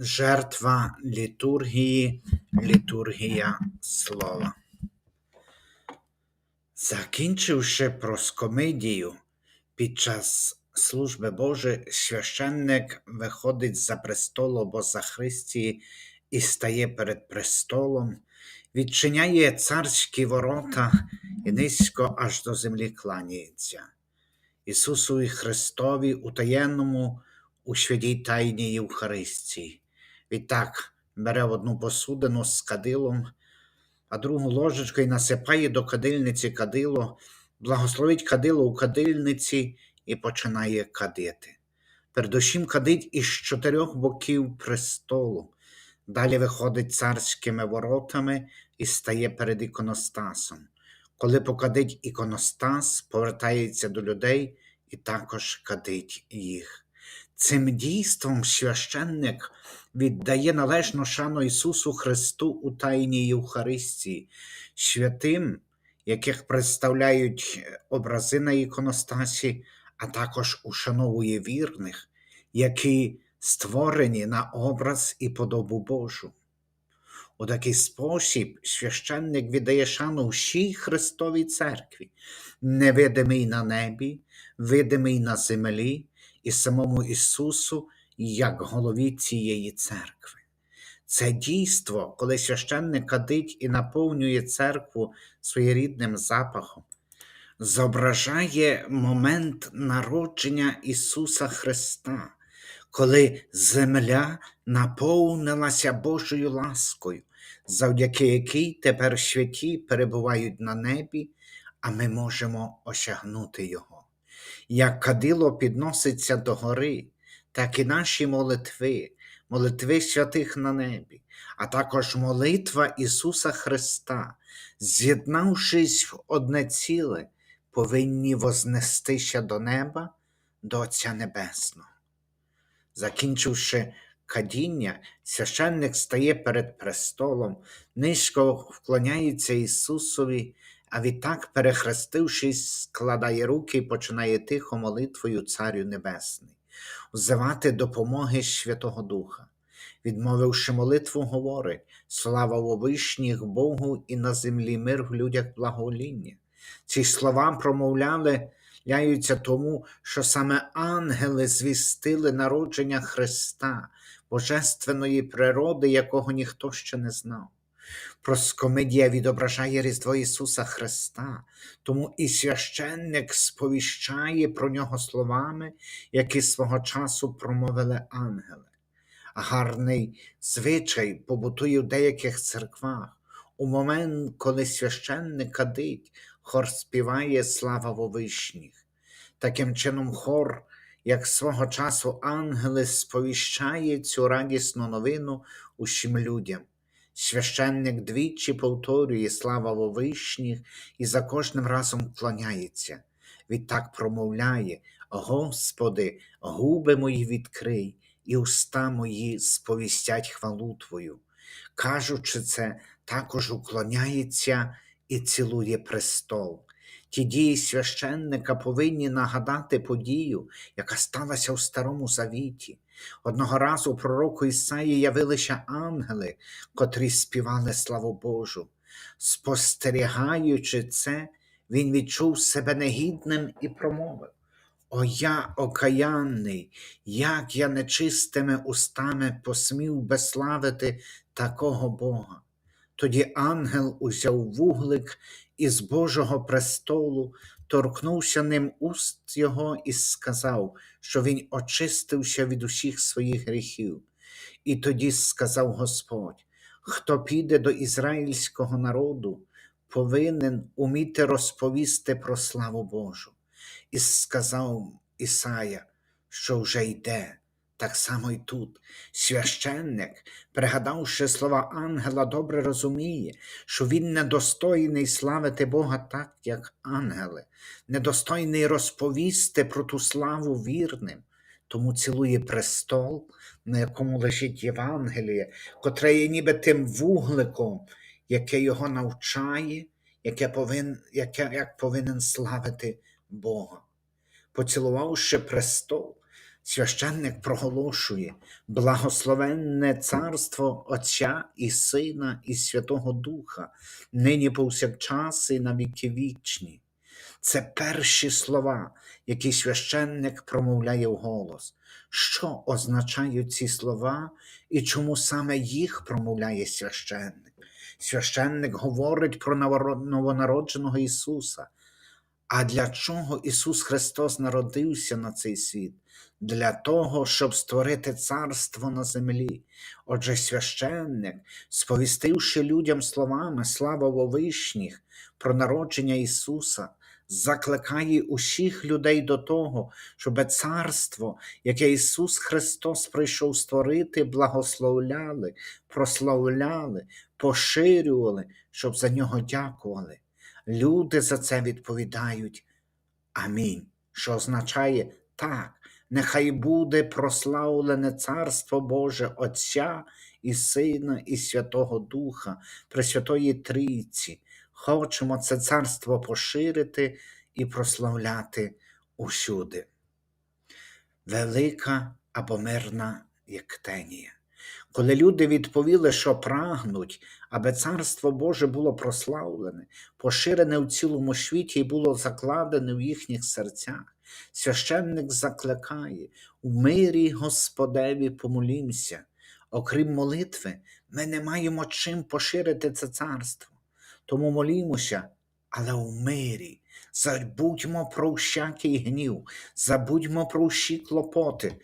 Жертва літургії, літургія слова. Закінчивши проскомидію, під час служби Божої священник виходить за престолу Бозахристії і стає перед престолом, відчиняє царські ворота і низько аж до землі кланяється. Ісусу і Христові у таєнному у святій тайній Євхаристії. Відтак бере одну посудину з кадилом, а другу ложечку і насипає до кадильниці кадило, благословить кадило у кадильниці і починає кадити. Передусім кадить із чотирьох боків престолу. Далі виходить царськими воротами і стає перед іконостасом. Коли покадить іконостас, повертається до людей і також кадить їх. Цим дійством священник віддає належну шану Ісусу Христу у Тайній Євхаристії, святим, яких представляють образи на іконостасі, а також ушановує вірних, які створені на образ і подобу Божу. У такий спосіб священник віддає шану всій Христовій церкві, невидимий на небі, видимий на землі і самому Ісусу як голові цієї церкви. Це дійство, коли священник кадить і наповнює церкву своєрідним запахом, зображає момент народження Ісуса Христа, коли земля наповнилася Божою ласкою, завдяки якій тепер святі перебувають на небі, а ми можемо осягнути Його. Як кадило підноситься до гори, так і наші молитви, молитви святих на небі, а також молитва Ісуса Христа, з'єднавшись в одне ціле, повинні вознестися до неба, до Отця Небесного. Закінчивши кадіння, священник стає перед престолом, низько вклоняється Ісусові, а відтак, перехрестившись, складає руки і починає тихо молитвою Царю Небесний, взивати допомоги Святого Духа. Відмовивши молитву, говорить слава во вишніх Богу і на землі мир в людях благоління. Ці слова промовляли являються тому, що саме ангели звістили народження Христа, Божественної природи, якого ніхто ще не знав. Проскомедія відображає Різдво Ісуса Христа, тому і священник сповіщає про нього словами, які свого часу промовили ангели. Гарний звичай побутує в деяких церквах. У момент, коли священник кадить, хор співає слава вовишніх. Таким чином, хор, як свого часу ангели, сповіщає цю радісну новину усім людям. Священник двічі повторює слава вовишніх і за кожним разом вклоняється. Відтак промовляє: Господи, губи мої відкрий, і уста мої сповістять хвалу Твою. Кажучи це, також уклоняється і цілує престол. Ті дії священника повинні нагадати подію, яка сталася у Старому Завіті. Одного разу пророку Ісаї явилися ангели, котрі співали славу Божу. Спостерігаючи це, він відчув себе негідним і промовив: О, я окаянний, як я нечистими устами посмів безславити такого Бога. Тоді ангел узяв вуглик із Божого престолу, торкнувся ним уст його і сказав, що він очистився від усіх своїх гріхів. І тоді сказав Господь: хто піде до ізраїльського народу, повинен уміти розповісти про славу Божу. І сказав Ісая, що вже йде. Так само й тут священник, пригадавши слова ангела, добре розуміє, що він недостойний славити Бога так, як ангели, недостойний розповісти про ту славу вірним, тому цілує престол, на якому лежить Євангеліє, котре є ніби тим вугликом, яке його навчає, яке повин, яке, як повинен славити Бога. Поцілувавши престол, Священник проголошує благословенне царство Отця і Сина і Святого Духа, нині повсякчас і на віки вічні. Це перші слова, які священник промовляє вголос. Що означають ці слова і чому саме їх промовляє священник? Священник говорить про новонародженого Ісуса. А для чого Ісус Христос народився на цей світ? Для того, щоб створити царство на землі. Отже, священник, сповістивши людям словами слава Вовишніх про народження Ісуса, закликає усіх людей до того, щоб царство, яке Ісус Христос прийшов створити, благословляли, прославляли, поширювали, щоб за нього дякували. Люди за це відповідають Амінь, що означає так, нехай буде прославлене Царство Боже Отця і Сина, і Святого Духа, Пресвятої Трійці. Хочемо це царство поширити і прославляти усюди. Велика або мирна Єктенія. Коли люди відповіли, що прагнуть, аби царство Боже було прославлене, поширене в цілому світі і було закладене в їхніх серцях, священник закликає у мирі Господеві помолімся. Окрім молитви, ми не маємо чим поширити це царство. Тому молімося, але у мирі. Забудьмо про всякий гнів, забудьмо про всі клопоти,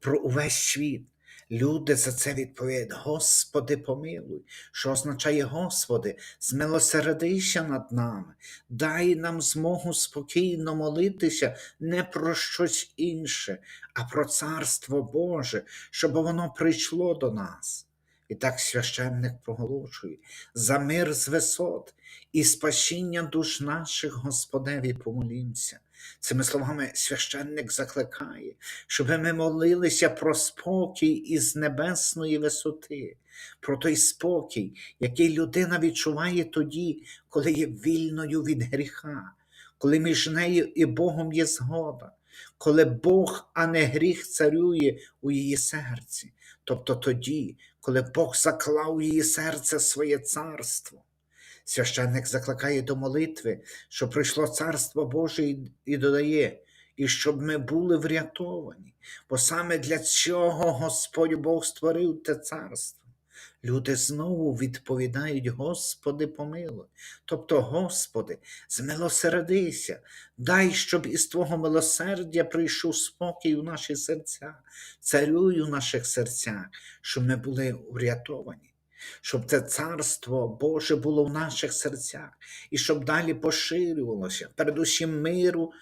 про увесь світ. Люди за це відповідають: Господи, помилуй, що означає Господи, змилосердися над нами, дай нам змогу спокійно молитися не про щось інше, а про Царство Боже, щоб воно прийшло до нас. І так священник проголошує. За мир з висот і спасіння душ наших Господеві помолімся. Цими словами священник закликає, щоб ми молилися про спокій із небесної висоти, про той спокій, який людина відчуває тоді, коли є вільною від гріха, коли між нею і Богом є згода, коли Бог, а не гріх царює у її серці, тобто тоді, коли Бог заклав у її серце своє царство. Священник закликає до молитви, щоб прийшло Царство Боже і додає, і щоб ми були врятовані, бо саме для цього Господь Бог створив те царство. Люди знову відповідають: Господи, помилуй. Тобто, Господи, змилосердися, дай, щоб із Твого милосердя прийшов спокій у наші серця, царюй у наших серцях, щоб ми були врятовані щоб це царство Боже було в наших серцях і щоб далі поширювалося, передусім миру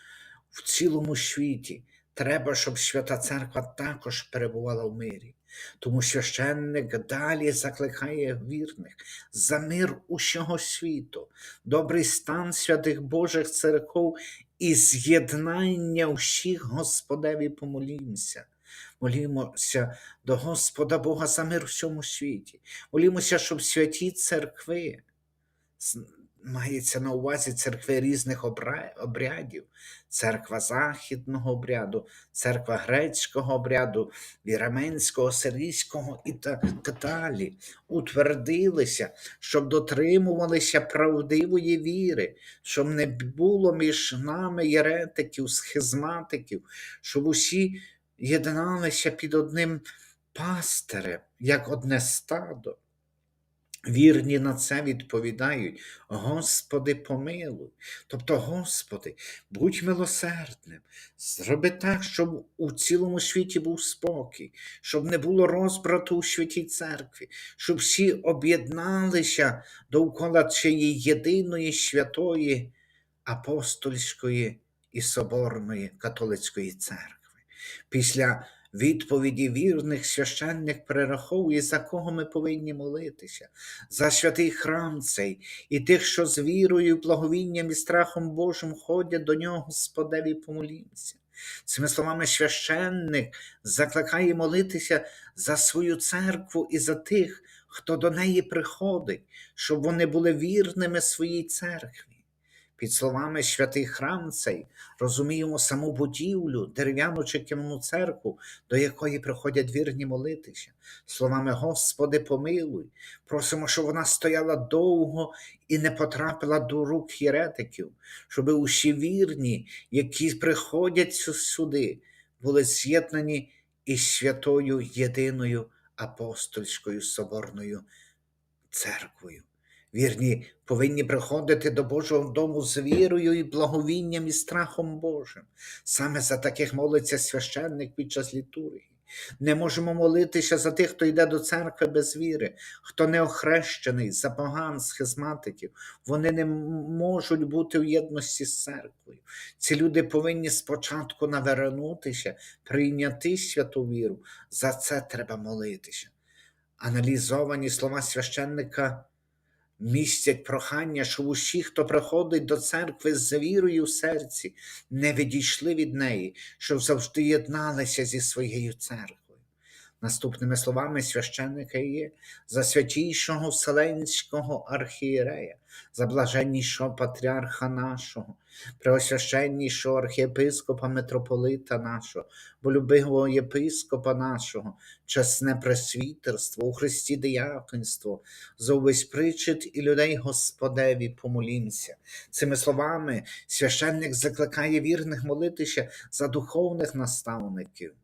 в цілому світі. Треба, щоб Свята Церква також перебувала в мирі. Тому священник далі закликає вірних за мир усього світу, добрий стан святих Божих церков і з'єднання всіх Господеві помолімся. Молімося до Господа Бога за мир у всьому світі. Молімося, щоб святі церкви, мається на увазі церкви різних обрядів, церква західного обряду, церква грецького обряду, віраменського, сирійського і так далі, утвердилися, щоб дотримувалися правдивої віри, щоб не було між нами єретиків, схизматиків, щоб усі єдналися під одним пастирем, як одне стадо. Вірні на це відповідають: Господи, помилуй. Тобто, Господи, будь милосердним, зроби так, щоб у цілому світі був спокій, щоб не було розбрату у святій церкві, щоб всі об'єдналися довкола цієї єдиної святої апостольської і соборної католицької церкви. Після відповіді вірних священник перераховує, за кого ми повинні молитися, за святий храм цей і тих, що з вірою, благовінням і страхом Божим ходять до нього, Господеві помолімся. Цими словами священник закликає молитися за свою церкву і за тих, хто до неї приходить, щоб вони були вірними своїй церкві. Під словами святий храм цей розуміємо саму будівлю, дерев'яну чи кімну церкву, до якої приходять вірні молитися. Словами Господи, помилуй, просимо, щоб вона стояла довго і не потрапила до рук єретиків, щоб усі вірні, які приходять сю- сюди, були з'єднані із святою єдиною апостольською соборною церквою. Вірні повинні приходити до Божого дому з вірою і благовінням і страхом Божим. Саме за таких молиться священник під час літургії. Не можемо молитися за тих, хто йде до церкви без віри, хто не охрещений, за поган, схизматиків. Вони не можуть бути в єдності з церквою. Ці люди повинні спочатку навернутися, прийняти святу віру. За це треба молитися. Аналізовані слова священника містять прохання, щоб усі, хто приходить до церкви з вірою в серці, не відійшли від неї, щоб завжди єдналися зі своєю церквою. Наступними словами священника є за святійшого Вселенського архієрея, за блаженнішого патріарха нашого, преосвященнішого архієпископа митрополита нашого, болюбивого єпископа нашого, чесне пресвітерство, у Христі дияконство, за увесь причет і людей Господеві помолімся. Цими словами священник закликає вірних молитися за духовних наставників.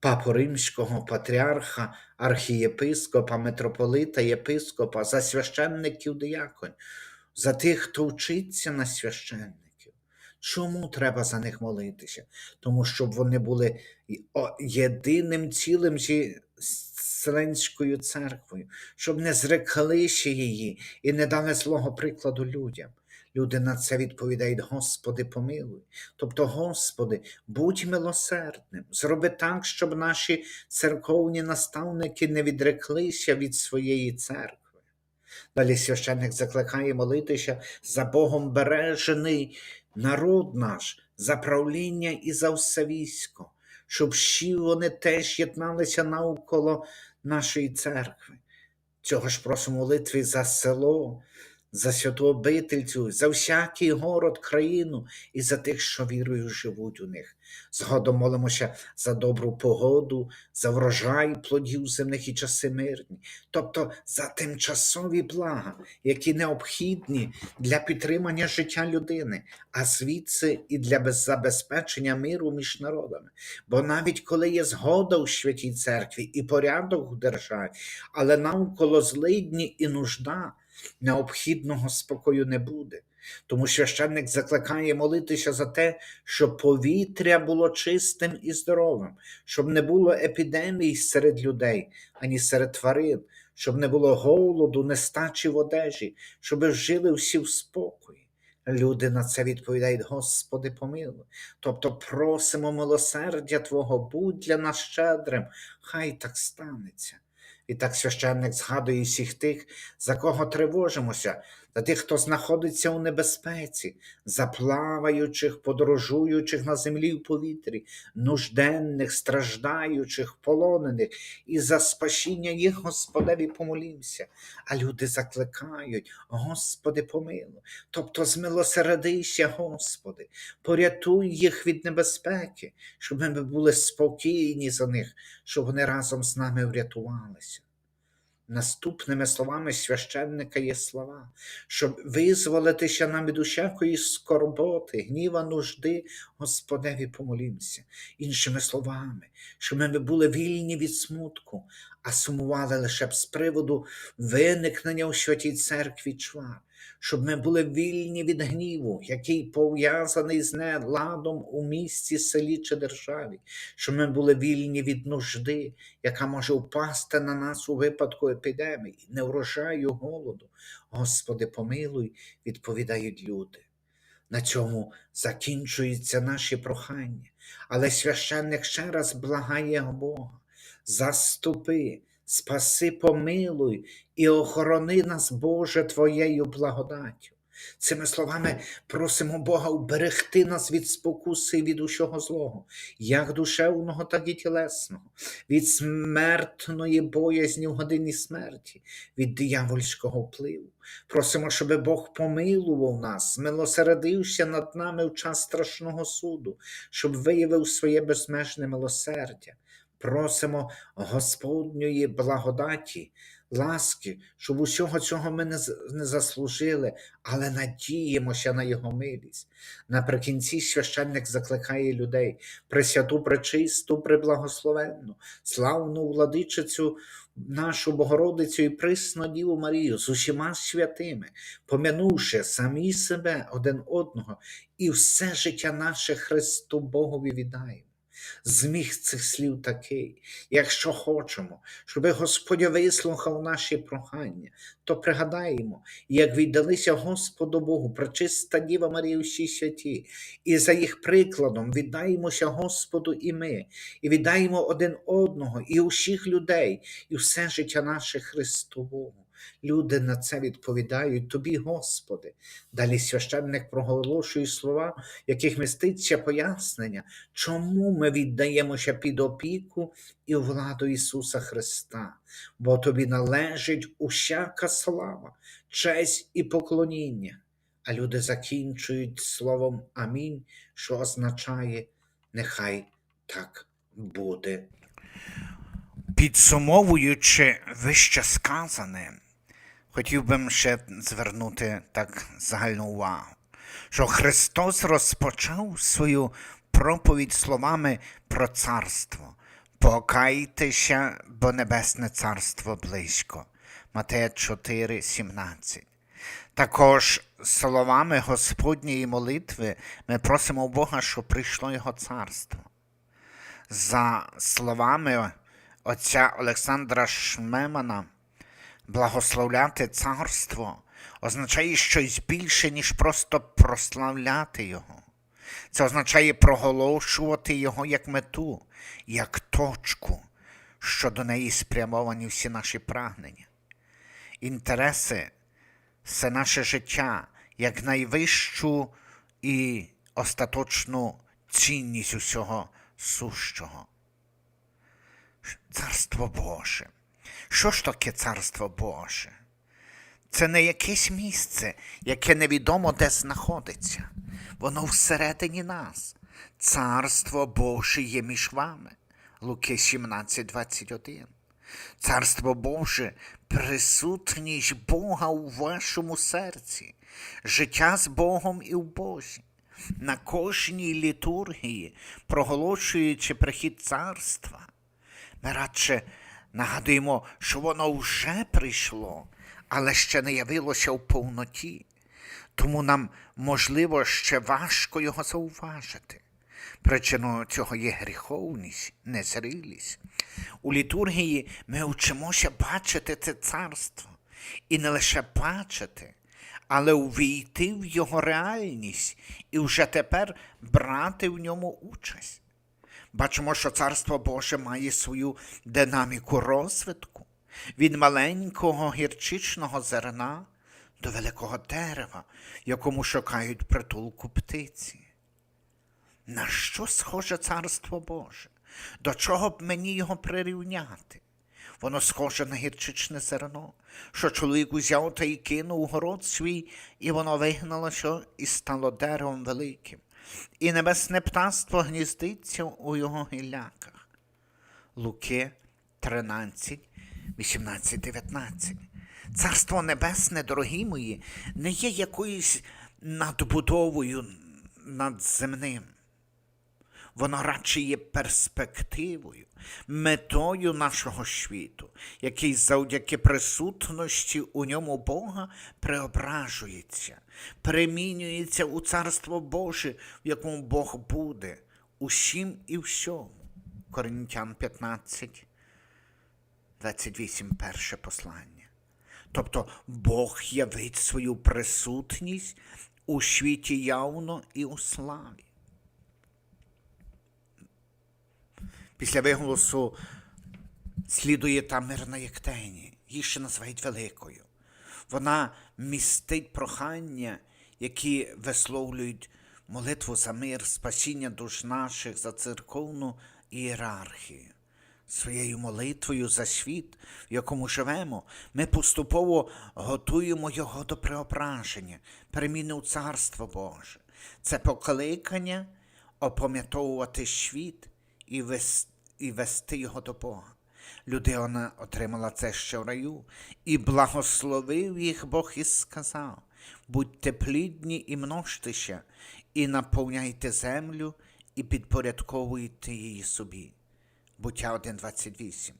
Папу Римського, патріарха, архієпископа, митрополита, єпископа, за священників дияконь, за тих, хто вчиться на священників. Чому треба за них молитися? Тому щоб вони були єдиним цілим зі Вселенською церквою, щоб не зреклися її і не дали злого прикладу людям. Люди на це відповідають: Господи, помилуй. Тобто, Господи, будь милосердним, зроби так, щоб наші церковні наставники не відреклися від своєї церкви. Далі священник закликає молитися за Богом бережений народ наш, за правління і за все військо, щоб всі вони теж єдналися навколо нашої церкви. Цього ж просимо молитви за село, за святу обительцю, за всякий город, країну і за тих, що вірою живуть у них. Згодом молимося за добру погоду, за врожай плодів земних і часи мирні, тобто за тимчасові блага, які необхідні для підтримання життя людини, а звідси і для забезпечення миру між народами. Бо навіть коли є згода у святій церкві і порядок у державі, але навколо злидні і нужда, необхідного спокою не буде. Тому священник закликає молитися за те, щоб повітря було чистим і здоровим, щоб не було епідемій серед людей, ані серед тварин, щоб не було голоду, нестачі в одежі, щоб жили всі в спокої. Люди на це відповідають: Господи, помилуй. Тобто просимо милосердя Твого, будь для нас щедрим, хай так станеться. І так священник згадує всіх тих, за кого тривожимося, за тих, хто знаходиться у небезпеці, за плаваючих, подорожуючих на землі в повітрі, нужденних, страждаючих, полонених, і за спасіння їх Господеві помолімся. А люди закликають, Господи, помилуй. Тобто змилосередися, Господи, порятуй їх від небезпеки, щоб ми були спокійні за них, щоб вони разом з нами врятувалися. Наступними словами священника є слова, щоб визволитися нам від усякої скорботи, гніва, нужди, Господеві помолімся. Іншими словами, щоб ми були вільні від смутку, а сумували лише б з приводу виникнення у святій церкві чвар, щоб ми були вільні від гніву, який пов'язаний з неладом у місті, селі чи державі, щоб ми були вільні від нужди, яка може впасти на нас у випадку епідемії, неврожаю голоду. Господи, помилуй, відповідають люди. На цьому закінчуються наші прохання, але священник ще раз благає Бога. Заступи, спаси, помилуй і охорони нас, Боже, Твоєю благодаттю. Цими словами просимо Бога уберегти нас від спокуси і від усього злого, як душевного, так і тілесного, від смертної боязні в годині смерті, від диявольського впливу. Просимо, щоб Бог помилував нас, милосердився над нами в час страшного суду, щоб виявив своє безмежне милосердя. Просимо Господньої благодаті, ласки, щоб усього цього ми не, заслужили, але надіємося на Його милість. Наприкінці священник закликає людей пресвяту, пречисту, преблагословенну, славну владичицю нашу Богородицю і присну Діву Марію з усіма святими, помянувши самі себе один одного і все життя наше Христу Богові віддаємо. Зміг цих слів такий, якщо хочемо, щоб Господь вислухав наші прохання, то пригадаємо, як віддалися Господу Богу, пречиста Діва Марія всі святі, і за їх прикладом віддаємося Господу і ми, і віддаємо один одного, і усіх людей, і все життя наше Христу Богу. Люди на це відповідають Тобі, Господи. Далі священник проголошує слова, яких міститься пояснення, чому ми віддаємося під опіку і владу Ісуса Христа, бо Тобі належить усяка слава, честь і поклоніння. А люди закінчують словом Амінь, що означає нехай так буде. Підсумовуючи вище сказане, хотів би ще звернути так загальну увагу, що Христос розпочав свою проповідь словами про царство. Покайтеся, бо небесне царство близько. Матея 4, 17. Також словами Господньої молитви ми просимо Бога, щоб прийшло Його царство. За словами отця Олександра Шмемана, благословляти царство означає щось більше, ніж просто прославляти його. Це означає проголошувати його як мету, як точку, що до неї спрямовані всі наші прагнення. Інтереси це наше життя як найвищу і остаточну цінність усього сущого. Царство Боже. Що ж таке царство Боже? Це не якесь місце, яке невідомо де знаходиться. Воно всередині нас. Царство Боже є між вами. Луки 17, 21. Царство Боже, присутність Бога у вашому серці, життя з Богом і в Бозі. На кожній літургії, проголошуючи прихід царства, ми радше нагадуємо, що воно вже прийшло, але ще не явилося в повноті. Тому нам, можливо, ще важко його зауважити. Причиною цього є гріховність, незрілість. У літургії ми вчимося бачити це царство. І не лише бачити, але увійти в його реальність і вже тепер брати в ньому участь. Бачимо, що Царство Боже має свою динаміку розвитку від маленького гірчичного зерна до великого дерева, якому шукають притулку птиці. На що схоже Царство Боже? До чого б мені його прирівняти? Воно схоже на гірчичне зерно, що чоловік узяв та й кинув у город свій, і воно вигналося і стало деревом великим. І небесне птаство гніздиться у його гілляках. Луки 13, 18, 19. Царство Небесне, дорогі мої, не є якоюсь надбудовою над земним. Воно радше є перспективою, метою нашого світу, який завдяки присутності у ньому Бога преображується, перемінюється у Царство Боже, в якому Бог буде усім і всьому. Коринтян 15, 28, перше послання. Тобто Бог явить свою присутність у світі явно і у славі. Після виголосу слідує та мирна Єктені, її ще називають великою. Вона містить прохання які висловлюють молитву за мир, спасіння душ наших, за церковну ієрархію. Своєю молитвою за світ, в якому живемо, ми поступово готуємо його до преображення, переміни у Царство Боже. Це покликання опам'ятовувати світ і вес- і вести його до Бога. Людина отримала це ще в раю, і благословив їх Бог і сказав: будьте плідні і множтеся, і наповняйте землю, і підпорядковуйте її собі. Буття 1.28.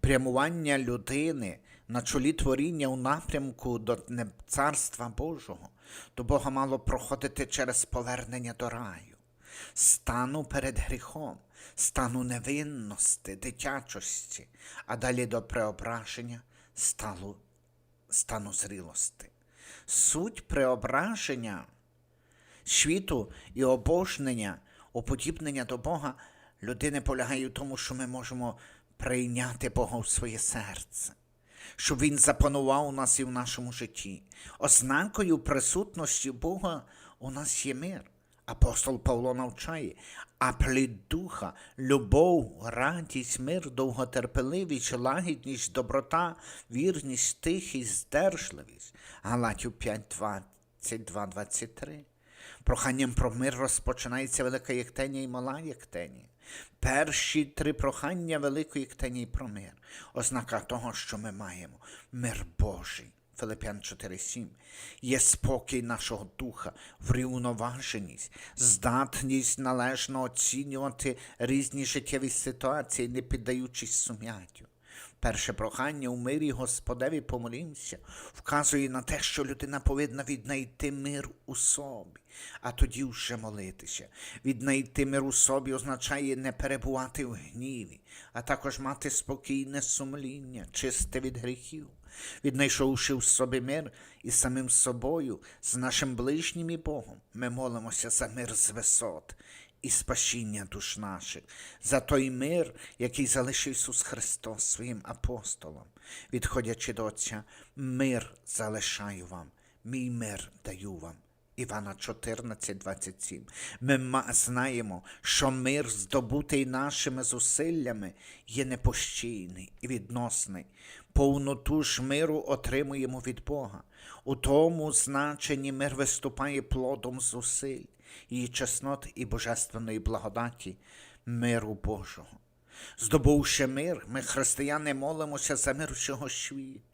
Прямування людини на чолі творіння у напрямку до Царства Божого до Бога мало проходити через повернення до раю, стану перед гріхом, стану невинності, дитячості, а далі до преображення сталу, стану зрілости. Суть преображення світу і обожнення, уподібнення до Бога людини полягає в тому, що ми можемо прийняти Бога в своє серце, щоб Він запанував у нас і в нашому житті. Ознакою присутності Бога у нас є мир. Апостол Павло навчає, а плід духа, любов, радість, мир, довготерпеливість, лагідність, доброта, вірність, тихість, здержливість. Галатів 5, 22, 23. Проханням про мир розпочинається велика Єктенія і мала Єктенія. Перші три прохання великої Єктенії про мир. Ознака того, що ми маємо мир Божий. Филип'ян 4.7. Є спокій нашого духа, врівноваженість, здатність належно оцінювати різні життєві ситуації, не піддаючись сум'яттю. Перше прохання у мирі Господеві помолімся вказує на те, що людина повинна віднайти мир у собі, а тоді вже молитися. Віднайти мир у собі означає не перебувати в гніві, а також мати спокійне сумління, чисте від гріхів. Віднайшовши в собі мир із самим собою, з нашим ближнім і Богом, ми молимося за мир з висот і спасіння душ наших, за той мир, який залишив Ісус Христос своїм апостолам, відходячи до Отця, мир залишаю вам, мій мир даю вам. Івана 14, 27. Ми знаємо, що мир, здобутий нашими зусиллями, є непощійний і відносний. Повноту ж миру отримуємо від Бога. У тому значенні мир виступає плодом зусиль, її чеснот і божественної благодаті, миру Божого. Здобувши мир, ми, християни, молимося за мир всього світу,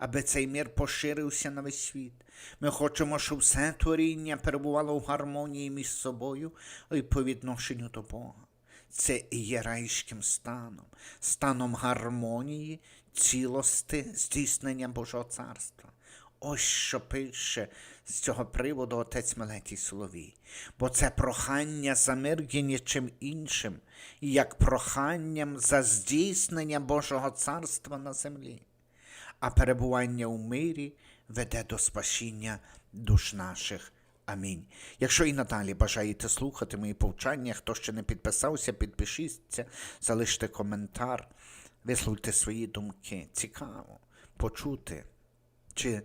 аби цей мир поширився на весь світ. Ми хочемо, щоб все творіння перебувало в гармонії між собою і по відношенню до Бога. Це і є райським станом, станом гармонії, цілости, здійснення Божого царства. Ось що пише з цього приводу отець Мелетій Соловій. Бо це прохання за мир є нічим іншим, як проханням за здійснення Божого царства на землі. А перебування у мирі веде до спасіння душ наших. Амінь. Якщо і надалі бажаєте слухати мої повчання, хто ще не підписався, підпишіться, залиште коментар, висловлюйте свої думки. Цікаво почути, чи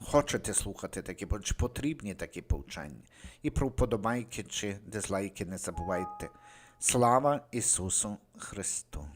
хочете слухати такі, чи потрібні такі повчання. І про вподобайки чи дизлайки не забувайте. Слава Ісусу Христу!